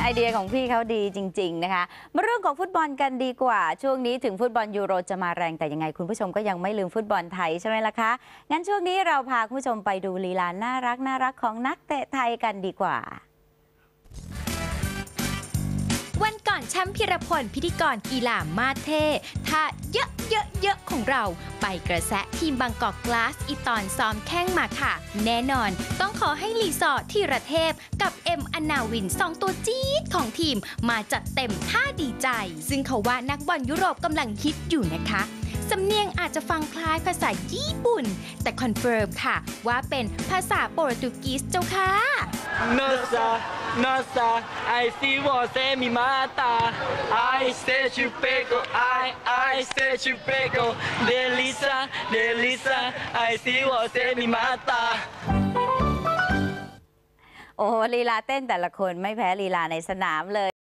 ไอเดียของพี่เขาดีจริง ๆ นะคะ มาเรื่องของฟุตบอลกันดีกว่า ช่วงนี้ถึงฟุตบอลยูโรจะมาแรงแต่ยังไง คุณผู้ชมก็ยังไม่ลืมฟุตบอลไทยใช่ไหมล่ะคะ งั้นช่วงนี้เราพาคุณผู้ชมไปดูลีลาน่ารักน่ารักของนักเตะไทยกันดีกว่าวันก่อนแชมป์พิรพลพิธีกรกีฬามาเท่ท่าเยอะเยอะ เราไปกระแสะทีมบางกอกกลาสอีตอนซ้อมแข้งมาค่ะ แน่นอนต้องขอให้ลีซอที่ระเทพกับเอ็มอนาวินสองตัวจี๊ดของทีมมาจัดเต็มท่าดีใจ ซึ่งเขาว่านักบอลยุโรปกำลังฮิตอยู่นะคะสำเนียงอาจจะฟังคล้ายภาษาญี่ปุ่น แต่คอนเฟิร์มค่ะ ว่าเป็นภาษาโปรตุเกสเจ้าค่ะ Nossa, nossa, ai se você me mata, ai se te pego, ai, ai se te pego, delícia, delícia, ai se você me mata. โอ้โหลีลาเต้นแต่ละคนไม่แพ้ลีลาในสนามเลย